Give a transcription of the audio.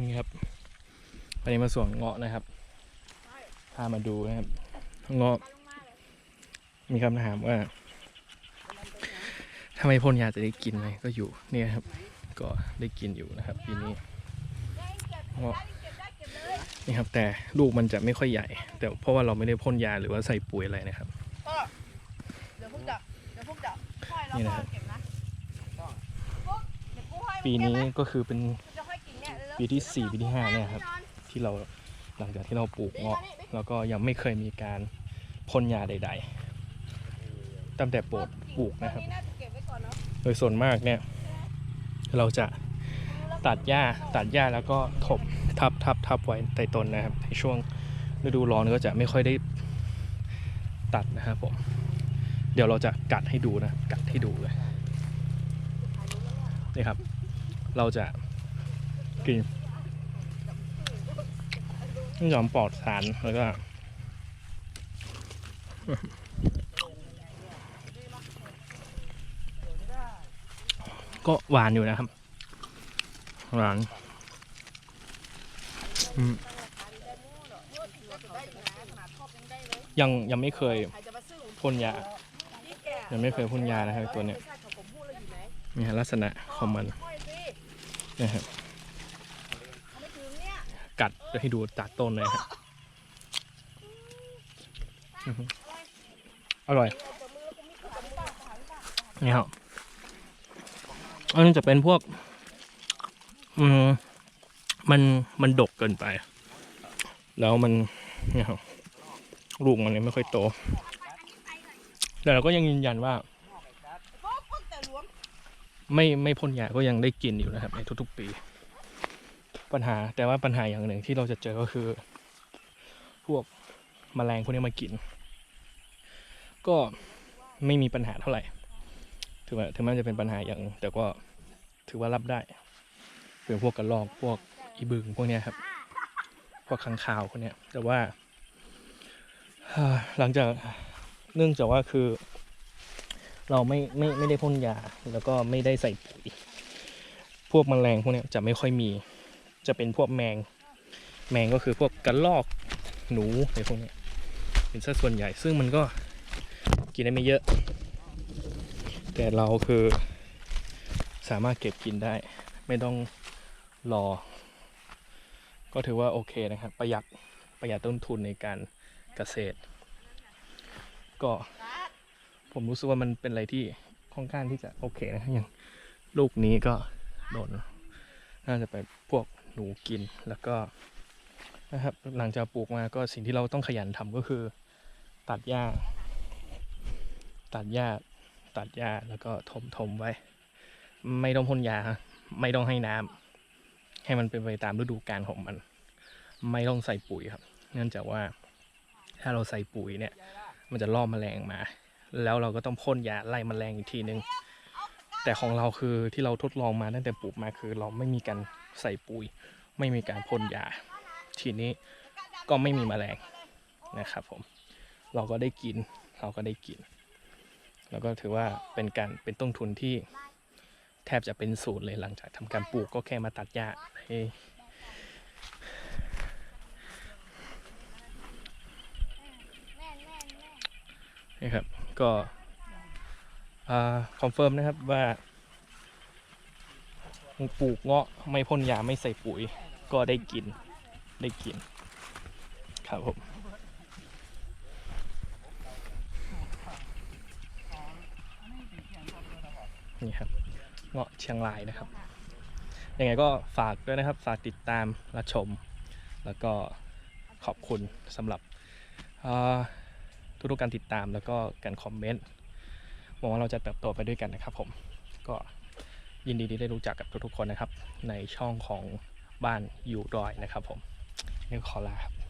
นี่ครับวันนี้มาสวนเงาะนะครับ พามาดูนะครับ เงาะ มีคำถามว่าทำไมพ่นยาจะได้กินไหมก็อยู่เนี่ยครับ ก็ได้กินอยู่นะครับปีนี้เงาะนี่ครับ แต่ลูกมันจะไม่ค่อยใหญ่ แต่เพราะว่าเราไม่ได้พ่นยาหรือว่าใส่ปุ๋ยอะไรนะครับนี่นะครับปีนี้ก็คือเป็น ปีที่สี่ปีที่ห้าเนี่ยครับที่เราหลังจากที่เราปลูกเงาะแล้วก็ยังไม่เคยมีการพ่นยาใด ๆ ตั้งแต่ปลูกปลูกนะครับ โดยส่วนมากเนี่ย เราจะตัดหญ้าตัดหญ้าแล้วก็ถมทับทับทับไว้ใต้ต้นนะครับ ในช่วงฤดูร้อนก็จะไม่ค่อยได้ตัดนะครับผม เดี๋ยวเราจะกัดให้ดูนะ กัดให้ดูเลยนี่ครับ เราจะ กินน้ำยอมปลอดสารแล้วก็ก็หวานอยู่นะครับ หวานยังยังไม่เคยพ่นยา ยังไม่เคยพ่นยานะครับตัวเนี้ยนี่ลักษณะของมันนะครับ เอาไม่ถึงเนี่ย กัดจะให้ดูตัดต้นเลยครับอร่อยนี่ครับอันนี้จะเป็นพวก อืมมันมันดกเกินไป แล้วมันเนี่ยครับลูกมันเนี่ยไม่ค่อยโต แต่เราก็ยังยืนยันว่า ไม่ไม่พ่นยาก็ยังได้กินอยู่นะครับในทุกๆปี ปัญหาแต่ว่าปัญหาอย่างหนึ่งที่เราจะเจอก็คือ พวกแมลงพวกนี้มากิน ก็ไม่มีปัญหาเท่าไหร่ถือว่าถึงแม้จะเป็นปัญหาอย่าง แต่ก็ถือว่ารับได้ เป็นพวกกระรอกพวกอีบึงพวกนี้ครับ พวกค้างคาวพวกนี้แต่ว่าหลังจากเนื่องจากว่าคือ เราไม่ไม่ไม่ได้พ่นยาแล้วก็ไม่ได้ใส่ปุ๋ยพวกแมลงพวกนี้จะไม่ค่อยมี จะเป็นพวกแมง แมงก็คือพวกกระรอกหนูอะไรพวกนี้เป็นสัดส่วนใหญ่ซึ่งมันก็กินได้ไม่เยอะ แต่เราคือสามารถเก็บกินได้ ไม่ต้องรอ ก็ถือว่าโอเคนะครับ ประหยัดประหยัดต้นทุนในการเกษตร ก็ผมรู้สึกว่ามันเป็นอะไรที่ค่อนข้างที่จะโอเคนะอย่างลูกนี้ก็โดนน่าจะไปพวก หนูกินแล้วก็นะครับหลังจากปลูกมาก็สิ่งที่เราต้องขยันทำก็คือ ตัดหญ้า ตัดหญ้า ตัดหญ้าแล้วก็ถมถมไว้ ไม่ต้องพ่นยา ไม่ต้องให้น้ำให้มันเป็นไปตามฤดูกาลของมัน ไม่ต้องใส่ปุ๋ยครับ เนื่องจากว่าถ้าเราใส่ปุ๋ยเนี่ย มันจะล่อแมลงมา แล้วเราก็ต้องพ่นยาไล่แมลงอีกทีนึง แต่ของเราคือที่เราทดลองมาตั้งแต่ปลูกมาคือเราไม่มีการใส่ปุ๋ย ไม่มีการพ่นยา ทีนี้ก็ไม่มีแมลงนะครับผมเราก็ได้กินเราก็ได้กิน แล้วก็ถือว่าเป็นการเป็นต้นทุนที่แทบจะเป็นศูนย์เลยหลังจากทำการปลูกก็แค่มาตัดหญ้าให้นี่ครับก็ คอนเฟิร์มนะครับว่าปลูกเงาะไม่พ่นยาไม่ใส่ปุ๋ย ก็ได้กินได้กิน ครับผมนี่ครับเงาะเชียงรายนะครับ ยังไงก็ฝากด้วยนะครับ ฝากติดตามรับชม แล้วก็ขอบคุณสำหรับทุกๆการติดตามแล้วก็การคอมเมนต์ หวังว่าเราจะเติบโตไปด้วยกันนะครับผมก็ยินดีที่ได้รู้จักกับทุกๆคนนะครับ ในช่องของบ้านอยู่ดอยนะครับผมนี่ขอลาครับ